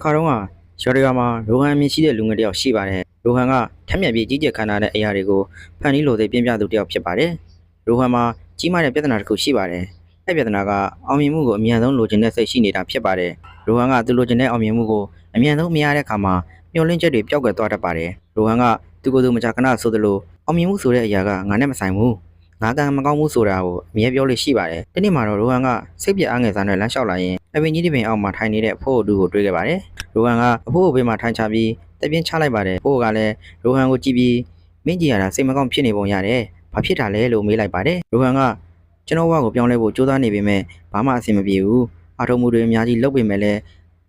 တစ်ခါတော့ကရော်ရီယာမှာရိုဟန်မြင်ရှိတဲ့လူငယ်တစ်ယောက်ရှိပါတယ်ရိုဟန်ကထက်မြက်ပြီးကြီးကျယ်ခမ်းနားတဲ့အရာတွေကိုဖန်တီးလို့သိပြင်းပြသူတစ်ယောက်ဖြစ်ပါတယ်ရိုဟန်မှာကြီးမားတဲ့ပြဿနာတစ်ခုရှိပါတယ်အဲ့ပြဿနာကအောင်မြင်မှုကိုအမြန်ဆုံးလိုချင်တဲ့စိတ်ရှိနေတာဖြစ်ပါတယ်ရိုဟန်ကသူလိုချင်တဲ့အောင်မြင်မှုကိုအမြန်ဆုံးမရတဲ့အခါမှာမျောလင့်ချက်တွေပျောက်ကွယ်သွားတတ်ပါတယ်ရိုဟန်ကသူကိုယ်သူမကြာခဏဆိုသလိုအောင်မြင်မှုဆိုတဲ့အရာကငါနဲ့မဆိုင်ဘူး ငါကံမကောင်းဘူးဆိုတာကိုအမြဲပြောလို့ရှိပါတယ်။ဒီနေ့မှာတော့ရိုဟန်ကစိတ်ပြအားငယ်စားနဲ့လမ်းလျှောက်လာရင်အပင်ကြီးတစ်ပင်အောက်မှာထိုင်နေတဲ့အဖိုးအတူကိုတွေ့ခဲ့ပါတယ်။ရိုဟန်ကအဖိုးအဘေးမှာထိုင်ချပြီးတပြင်းချလိုက်ပါတယ်။ဖိုးကလည်းရိုဟန်ကိုကြည့်ပြီးမင်းကြီးရတာစိတ်မကောင်းဖြစ်နေပုံရတယ်။ဘာဖြစ်တာလဲလို့မေးလိုက်ပါတယ်။ရိုဟန်ကကျွန်တော်ဘဝကိုပြောင်းလဲဖို့ကြိုးစားနေပေမဲ့ဘာမှအဆင်မပြေဘူး။အားထုတ်မှုတွေအများကြီးလုပ်ပေမဲ့လည်း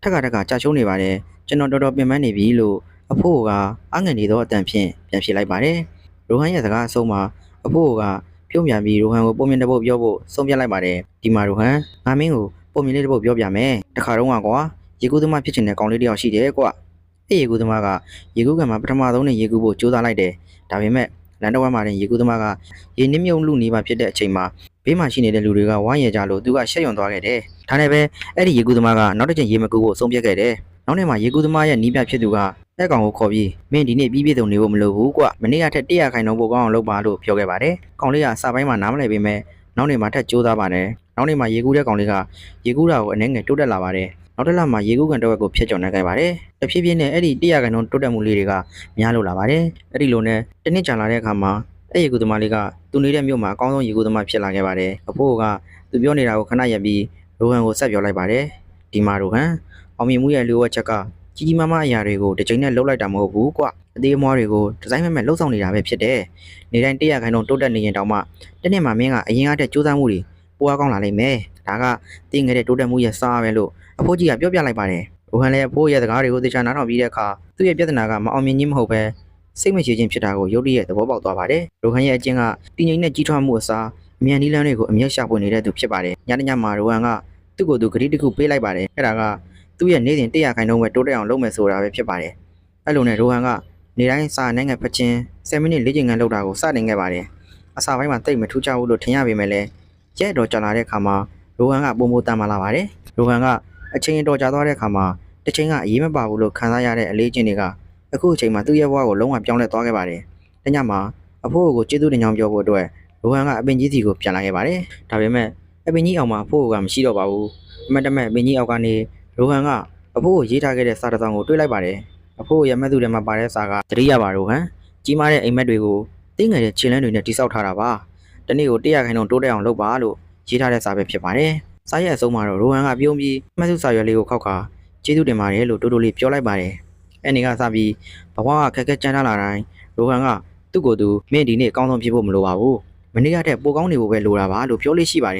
ထက်ကထက်ကကြာရှုံးနေပါတယ်။ကျွန်တော်တော်တော်ပင်ပန်းနေပြီလို့အဖိုးကအငယ်နေသောအတန်ဖြင့်ပြန်ဖြေလိုက်ပါတယ်။ရိုဟန်ရဲ့စကားအဆုံးမှာအဖိုးက ပြုံးပြန်ပြီးရိုဟန်ကိုပုံမြင်တစ်ပုတ်ပြောဖို့ဆုံးဖြတ်လိုက်ပါတယ်ဒီမှာရိုဟန်ငါမင်းကိုပုံမြင်လေးတစ်ပုတ်ပြောပြမယ်တခါတော့ကွာရေကူးသမားဖြစ်ချင်တဲ့ကောင်လေးတစ်ယောက်ရှိတယ်ကွအဲ့ရေကူးသမားကရေကူးကံမှာပထမဆုံးနဲ့ရေကူးဖို့ကြိုးစားလိုက်တယ်ဒါပေမဲ့လန်တော်ဝမ်းမှာတင်ရေကူးသမားကရေနစ်မြုံလူနေပါဖြစ်တဲ့အချိန်မှာဘေးမှာရှိနေတဲ့လူတွေကဝိုင်းရကြလို့သူကရှက်ရွံသွားခဲ့တယ်ဒါနဲ့ပဲအဲ့ဒီရေကူးသမားကနောက်တစ်ချိန်ရေမကူဖို့ဆုံးဖြတ်ခဲ့တယ်နောက်နေ့မှာရေကူးသမားရဲ့နီးပြဖြစ်သူက အဲ့ကောင်ကိုခေါ်ပြီးမင်းဒီနေ့ပြီးပြည့်စုံနေဖို့မလိုဘူးကွမနေ့ကထက်100ခိုင်နှုန်းပိုကောင်းအောင်လုပ်ပါလို့ပြောခဲ့ပါတယ်ကောင်လေးကစာပိုင်းမှာနားမလည်ပေမဲ့နောက်နေ့မှာထက်ကြိုးစားပါတယ်နောက်နေ့မှာရေကူးတဲ့ကောင်လေးကရေကူးတာကိုအနှဲငယ်တိုးတက်လာပါတယ်နောက်တစ်လမှာရေကူးကန်တစ်ဝက်ကိုဖျက်ကျော်နိုင်ခဲ့ပါတယ်တဖြည်းဖြည်းနဲ့အဲ့ဒီ100ခိုင်နှုန်းတိုးတက်မှုလေးတွေကများလို့လာပါတယ်အဲ့ဒီလိုနဲ့တစ်နှစ်ကြာလာတဲ့အခါမှာအဲ့ရေကူးသမားလေးကသူနေတဲ့မြို့မှာအကောင်းဆုံးရေကူးသမားဖြစ်လာခဲ့ပါတယ်အဖိုးကသူပြောနေတာကိုခဏရပ်ပြီးရိုဟန်ကိုဆက်ပြောလိုက်ပါတယ်ဒီမှာရိုဟန်အောင်မြင်မှုရဲ့လိုအပ်ချက်က ကြီးကြီးမားမားအရာတွေကိုတစ်ချိန်နဲ့လှုပ်လိုက်တာမဟုတ်ဘူးကွအသေးအမွားတွေကိုဒီဇိုင်းမဲ့မဲ့လှုပ်ဆောင်နေတာပဲဖြစ်တယ်နေတိုင်း100ခိုင်နှုန်းတိုးတက်နေရင်တောင်မှတစ်နှစ်မှာမင်းကအရင်ကတည်းကစူးစမ်းမှုတွေပိုအားကောင်းလာလိမ့်မယ်ဒါကတင်းငယ်တဲ့တိုးတက်မှုရဲ့စားပဲလို့အဖိုးကြီးကပြောပြလိုက်ပါတယ်ရိုဟန်လည်းအဖိုးရဲ့စကားတွေကိုသိချာနားထောင်ပြီးတဲ့အခါသူ့ရဲ့ပြဿနာကမအောင်မြင်ခြင်းမဟုတ်ပဲစိတ်မချခြင်းဖြစ်တာကိုရုတ်တရက်သဘောပေါက်သွားပါတယ်ရိုဟန်ရဲ့အကျင့်ကတည်ငြိမ်တဲ့ကြီးထွားမှုအစားအမြန်နီးလန်းတွေကိုအမျက်ရှာပွင့်နေတဲ့သူဖြစ်ပါတယ်ညနေညမှာရိုဟန်ကသူ့ကိုယ်သူဂရီတစ်ခုပေးလိုက်ပါတယ်အဲ့ဒါက သူ့ရဲ့နေ့စဉ်100ခိုင်နှုန်းပဲတိုးတက်အောင်လုပ်မယ်ဆိုတာပဲဖြစ်ပါတယ်အဲ့လိုနဲ့ရိုဟန်ကနေတိုင်းစာနိုင်ငံဖချင်း10မိနစ်လေ့ကျင့်ခန်းလုပ်တာကိုစတင်ခဲ့ပါတယ်အစာပိုင်းမှာတိတ်မထူးခြားဘူးလို့ထင်ရပေမဲ့လည်းရက်တော်ကြာလာတဲ့အခါမှာရိုဟန်ကပုံမတန်မာလာပါတယ်ရိုဟန်ကအချိန်တော်ကြာသွားတဲ့အခါမှာတစ်ချိန်ကအရေးမပါဘူးလို့ခံစားရတဲ့အလေးချင်းတွေကအခုအချိန်မှာသူ့ရဲ့ဘဝကိုလုံးဝပြောင်းလဲသွားခဲ့ပါတယ်တညမှာအဖိုးကိုကျေးဇူးတင်ကြောင်းပြောဖို့အတွက်ရိုဟန်ကအပင်ကြီးစီကိုပြန်လာခဲ့ပါတယ်ဒါပေမဲ့အပင်ကြီးအောင်မှာအဖိုးကမရှိတော့ပါဘူးအမတ်တမဲ့အပင်ကြီးအောက်ကနေ ရိုဟန်ကအဖိုးကိုရေးထားခဲ့တဲ့စာတစ်စောင်ကိုတွေ့လိုက်ပါတယ်အဖိုးရဲ့မက်သူထဲမှာပါတဲ့စာကတတိယပါရိုဟန်ကြီးမားတဲ့အိမ်မက်တွေကိုတင်းငယ်တဲ့ခြေလမ်းတွေနဲ့တိစောက်ထားတာပါတနေ့ကို100ခိုင်နှုန်းတိုးတက်အောင်လုပ်ပါလို့ရေးထားတဲ့စာပဲဖြစ်ပါတယ်စာရဲ့အဆုံးမှာတော့ရိုဟန်ကပြုံးပြီးမှတ်စုစာရွက်လေးကိုခောက်ခါကျေးဇူးတင်ပါတယ်လို့တိုးတိုးလေးပြောလိုက်ပါတယ်အဲ့ဒီကစပြီးဘဝကခက်ခဲကြမ်းတမ်းလာတိုင်းရိုဟန်ကသူ့ကိုယ်သူမင်းဒီနေ့အကောင်းဆုံးဖြစ်ဖို့မလိုပါဘူးမနေ့ကတည်းကပိုကောင်းနေဖို့ပဲလိုတာပါလို့ပြောလို့ရှိပါတယ်